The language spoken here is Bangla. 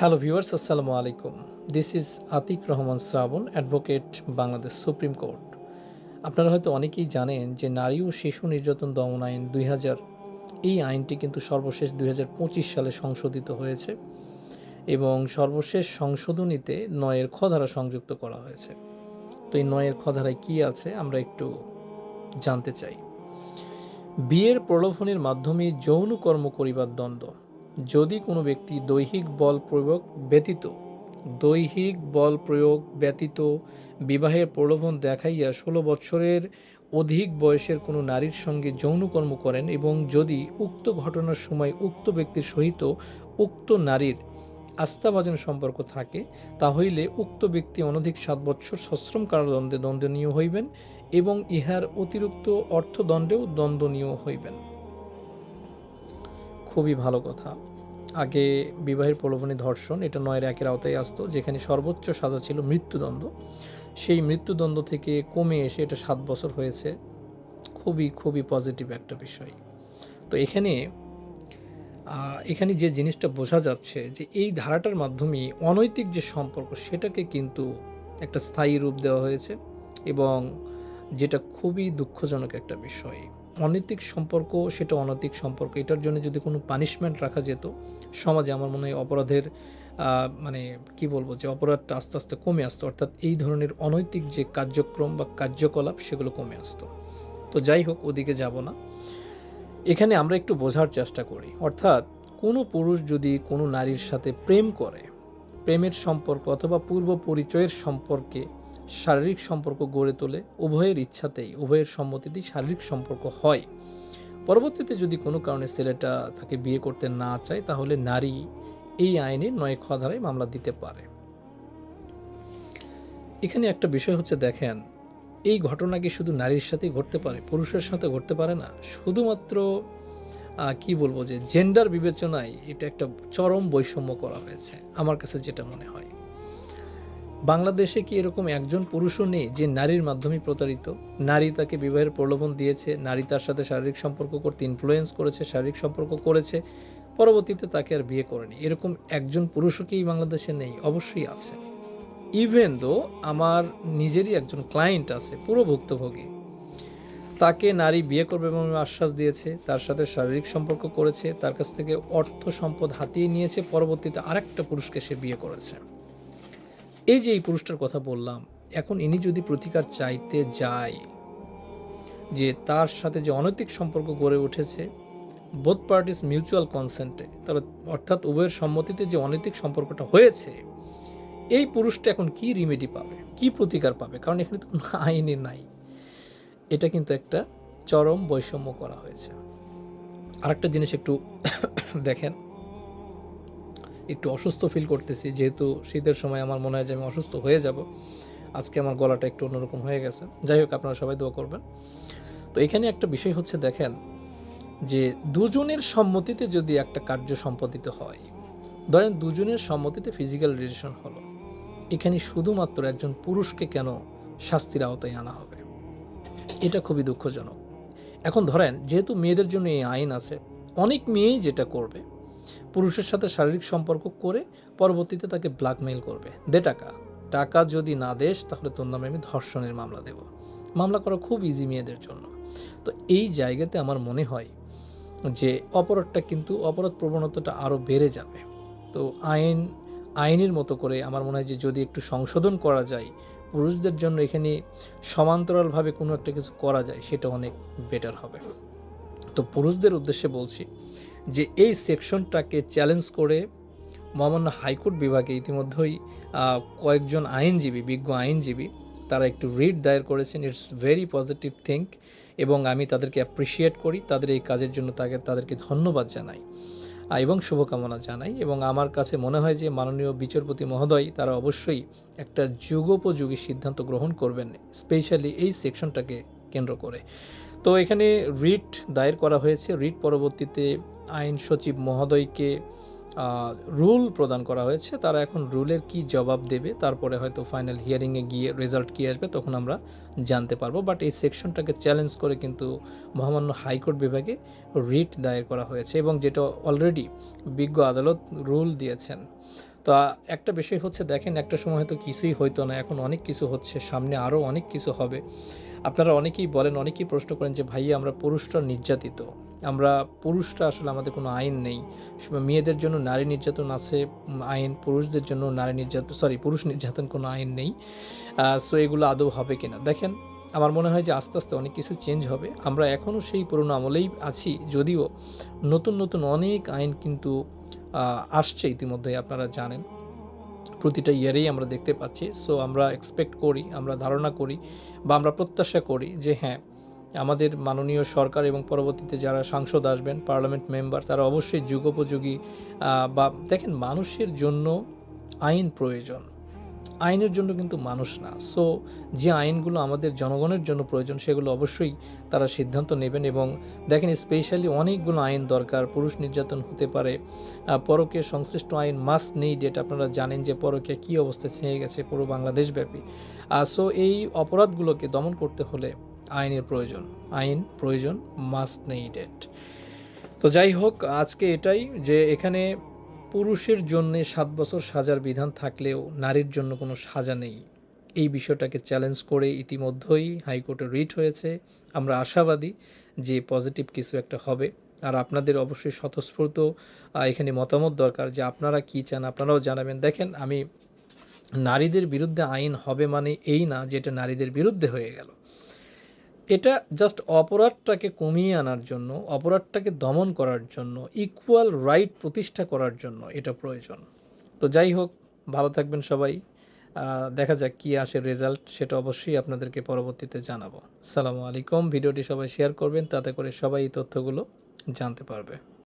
হ্যালো ভিউয়ার্স আসসালামু আলাইকুম this is Atiq Rahman Shrabon advocate Bangladesh supreme court আপনারা হয়তো অনেকেই জানেন যে নারী ও শিশু নির্যাতন দমন আইন দুই হাজার, এই আইনটি কিন্তু সর্বশেষ দুই হাজার পঁচিশ সালে সংশোধিত হয়েছে এবং সর্বশেষ সংশোধনীতে নয়ের খধারা সংযুক্ত করা হয়েছে। তো এই নয়ের খধারায় কী আছে আমরা একটু জানতে চাই। বিয়ের প্রলোভনের মাধ্যমে যৌন কর্ম করিবার দ্বন্দ্ব। যদি কোনো ব্যক্তি দৈহিক বল প্রয়োগ ব্যতীত, দৈহিক বল প্রয়োগ ব্যতীত বিবাহের প্রলোভন দেখাইয়া ষোলো বৎসরের অধিক বয়সের কোনো নারীর সঙ্গে যৌনকর্ম করেন এবং যদি উক্ত ঘটনার সময় উক্ত ব্যক্তির সহিত উক্ত নারীর আস্থাভাজন সম্পর্ক থাকে তাহলে উক্ত ব্যক্তি অনধিক সাত বৎসর সশ্রম কারাদণ্ডে দণ্ডনীয় হইবেন এবং ইহার অতিরিক্ত অর্থদণ্ডেও দণ্ডনীয় হইবেন। খুবই ভালো কথা। আগে বিবাহের প্রলোভনী ধর্ষণ, এটা নয়ের একের আওতায় আসতো, যেখানে সর্বোচ্চ সাজা ছিল মৃত্যুদণ্ড। সেই মৃত্যুদণ্ড থেকে কমে এসে এটা সাত বছর হয়েছে। খুবই খুবই পজিটিভ একটা বিষয়। তো এখানে এখানে যে জিনিসটা বোঝা যাচ্ছে যে এই ধারাটার মাধ্যমে অনৈতিক যে সম্পর্ক, সেটাকে কিন্তু একটা স্থায়ী রূপ দেওয়া হয়েছে এবং যেটা খুবই দুঃখজনক একটা বিষয়। অনৈতিক সম্পর্ক, সেটা অনৈতিক সম্পর্ক। এটার জন্য যদি কোনো পানিশমেন্ট রাখা যেত, সমাজে আমার মনে হয় অপরাধের মানে কি বলব, যে অপরাধটা আস্তে আস্তে কমে আসতো। অর্থাৎ এই ধরনের অনৈতিক যে কার্যক্রম বা কার্যকলাপ, সেগুলো কমে আসতো। তো যাই হোক, ওদিকে যাব না। এখানে আমরা একটু বোঝার চেষ্টা করি। অর্থাৎ কোনো পুরুষ যদি কোনো নারীর সাথে প্রেম করে, প্রেমের সম্পর্ক অথবা পূর্ব পরিচয়ের সম্পর্কে শারীরিক সম্পর্ক গড়ে তোলে, উভয়ের ইচ্ছাতেই, উভয়ের সম্মতিতেই শারীরিক সম্পর্ক হয়। পরবর্তীতে যদি কোনো কারণে ছেলেটা তাকে বিয়ে করতে না চায়, তাহলে নারী এই আইনে নয় খ ধারায় মামলা দিতে পারে। এখানে একটা বিষয় হচ্ছে, দেখেন, এই ঘটনা কি শুধু নারীর সাথেই ঘটতে পারে, পুরুষের সাথে ঘটতে পারে না? শুধুমাত্র কি বলব যে জেন্ডার বিবেচনায় এটা একটা চরম বৈষম্য করা হয়েছে, আমার কাছে যেটা মনে হয়। বাংলাদেশে কি এরকম একজন পুরুষও নেই যে নারীর মাধ্যমে প্রতারিত? নারী তাকে বিবাহের প্রলোভন দিয়েছে, নারী তার সাথে শারীরিক সম্পর্ক করতে ইনফ্লুয়েন্স করেছে, শারীরিক সম্পর্ক করেছে, পরবর্তীতে তাকে আর বিয়ে করেনি। এরকম একজন পুরুষও কি বাংলাদেশে নেই? অবশ্যই আছে। ইভেন দো আমার নিজেরই একজন ক্লায়েন্ট আছে, পুরো ভুক্তভোগী, তাকে নারী বিয়ে করবে এবং আশ্বাস দিয়েছে, তার সাথে শারীরিক সম্পর্ক করেছে, তার কাছ থেকে অর্থ সম্পদ হাতিয়ে নিয়েছে, পরবর্তীতে আরেকটা পুরুষকে সে বিয়ে করেছে। এই যে এই পুরুষটার কথা বললাম, এখন ইনি যদি প্রতিকার চাইতে যায়, যে তার সাথে যে অনৈতিক সম্পর্ক গড়ে উঠেছে বোথ পার্টিস মিউচুয়াল কনসেন্টে তাহলে অর্থাৎ উভয়ের সম্মতিতে যে অনৈতিক সম্পর্কটা হয়েছে, এই পুরুষটা এখন কি রিমেডি পাবে, কি প্রতিকার পাবে? কারণ এখানে তো কোনো আইনে নাই। এটা কিন্তু একটা চরম বৈষম্য করা হয়েছে। আরেকটা জিনিস একটু দেখেন একটু অসুস্থ ফিল করতেছি। যেহেতু শীতের সময় আমার মনে হয় যে আমি অসুস্থ হয়ে যাব। আজকে আমার গলাটা একটু অন্যরকম হয়ে গেছে। যাই হোক, আপনারা সবাই দোয়া করবেন। তো এখানে একটা বিষয় হচ্ছে দেখেন যে দুজনের সম্মতিতে যদি একটা কার্য সম্পাদিত হয়, ধরেন দুজনের সম্মতিতে ফিজিক্যাল রিলেশন হলো, এখানে শুধুমাত্র একজন পুরুষকে কেন শাস্তির আওতায় আনা হবে? এটা খুবই দুঃখজনক। এখন ধরেন, যেহেতু মেয়েদের জন্য এই আইন আছে, অনেক মেয়েই যেটা করবে পুরুষের সাথে শারীরিক সম্পর্ক করে পরবর্তীতে তাকে ব্ল্যাকমেইল করবে। দে টাকা। টাকা যদি না দেশ তাহলে তোর নামে আমি ধর্ষণের মামলা দেব। মামলা করা খুব ইজি মেয়েদের জন্য। তো এই জায়গাতে আমার মনে হয় যে অপরাধটা কিন্তু অপরাধ প্রবণতাটা আরও বেড়ে যাবে। তো আইন, আইনের মতো করে আমার মনে হয় যে যদি একটু সংশোধন করা যায়, পুরুষদের জন্য এখানে সমান্তরালভাবে কোনো একটা কিছু করা যায়, সেটা অনেক বেটার হবে। তো পুরুষদের উদ্দেশ্যে বলছি যে এই সেকশনটাকে চ্যালেঞ্জ করে মহামান্য হাইকোর্ট বিভাগে ইতিমধ্যেই কয়েকজন আইনজীবী, বিজ্ঞ আইনজীবী, তারা একটু রিড দায়ের করেছেন। ইটস ভেরি পজিটিভ থিঙ্ক এবং আমি তাদেরকে অ্যাপ্রিসিয়েট করি। তাদের এই কাজের জন্য তাকে, তাদেরকে ধন্যবাদ জানাই এবং শুভকামনা জানাই। এবং আমার কাছে মনে হয় যে মাননীয় বিচারপতি মহোদয়, তারা অবশ্যই একটা যুগোপযোগী সিদ্ধান্ত গ্রহণ করবেন স্পেশালি এই সেকশনটাকে কেন্দ্র করে। তো এখানে রিট দায়ের করা হয়েছে। রিট পরবর্তীতে আইন সচিব মহোদয়কে রুল প্রদান করা হয়েছে। তারা এখন রুলের কি জবাব দেবে, তারপরে হয়তো ফাইনাল হিয়ারিংয়ে গিয়ে রেজাল্ট কী আসবে, তখন আমরা জানতে পারব। বাট এই সেকশনটাকে চ্যালেঞ্জ করে কিন্তু মহামান্য হাইকোর্ট বিভাগে রিট দায়ের করা হয়েছে এবং যেটা অলরেডি বিজ্ঞ আদালত রুল দিয়েছেন। তো একটা বিষয় হচ্ছে, দেখেন একটা সময় হয়তো কিছুই হইতো না, এখন অনেক কিছু হচ্ছে, সামনে আরও অনেক কিছু হবে। আপনারা অনেকেই বলেন, অনেকেই প্রশ্ন করেন যে, ভাইয়া, আমরা পুরুষরা নির্যাতিত। আমরা পুরুষরা আসলে আমাদের কোনো আইন নেই। মেয়েদের জন্য নারী নির্যাতন আছে আইন, পুরুষদের জন্য নারী নির্যাতন সরি পুরুষ নির্যাতন কোনো আইন নেই। সো এগুলো আদৌ হবে কিনা? দেখেন, আমার মনে হয় যে আস্তে আস্তে অনেক কিছু চেঞ্জ হবে। আমরা এখনও সেই পুরনো আমলেই আছি, যদিও নতুন নতুন অনেক আইন কিন্তু আসছে ইতিমধ্যে আপনারা জানেন। প্রতিটা ইয়ারেই আমরা দেখতে পাচ্ছি। সো আমরা এক্সপেক্ট করি, আমরা ধারণা করি বা আমরা প্রত্যাশা করি যে হ্যাঁ আমাদের মাননীয় সরকার এবং পরবর্তীতে যারা সাংসদ আসবেন পার্লামেন্ট মেম্বার তারা অবশ্যই যুগোপযোগী বা দেখেন মানুষের জন্য আইন প্রয়োজন। আইনের জন্য কিন্তু মানুষ না। সো যে আইনগুলো আমাদের জনগণের জন্য প্রয়োজন সেগুলো অবশ্যই তারা সিদ্ধান্ত নেবেন এবং দেখেন স্পেশালি অনেকগুলো আইন দরকার পুরুষ নির্যাতন হতে পারে আহ, পরকীয় সংশ্লিষ্ট আইন মাস্ট নেই যেটা আপনারা জানেন যে পরকীয়া কী অবস্থায় ছেঁয়ে গেছে পুরো বাংলাদেশব্যাপী সো এই অপরাধগুলোকে দমন করতে হলে আইনের প্রয়োজন আইন প্রয়োজন মাস্ট নেইডেড তো যাই হোক আজকে এটাই যে এখানে পুরুষের জন্য সাত বছর সাজার বিধান থাকলেও নারীর জন্য কোনো সাজা নেই। এই বিষয়টাকে চ্যালেঞ্জ করে ইতিমধ্যেই হাইকোর্টে রিট হয়েছে। আমরা আশাবাদী যে পজিটিভ কিছু একটা হবে। আর আপনাদের অবশ্যই স্বতঃস্ফূর্ত এখানে মতামত দরকার যে আপনারা কি চান, আপনারাও জানাবেন। দেখেন, আমি নারীদের বিরুদ্ধে আইন হবে মানে এই না যেটা নারীদের বিরুদ্ধে হয়ে গেল। এটা জাস্ট অপরাধটাকে কমিয়ে আনার জন্য, অপরাধটাকে দমন করার জন্য ইকুয়াল রাইট প্রতিষ্ঠা করার জন্য এটা প্রয়োজন। তো যাই হোক, ভালো থাকবেন সবাই। দেখা যাক কী আসে রেজাল্ট সেটা অবশ্যই আপনাদেরকে পরবর্তীতে জানাব। সালামু আলাইকুম। ভিডিওটি সবাই শেয়ার করবেন, তাতে করে সবাই এই তথ্যগুলো জানতে পারবে।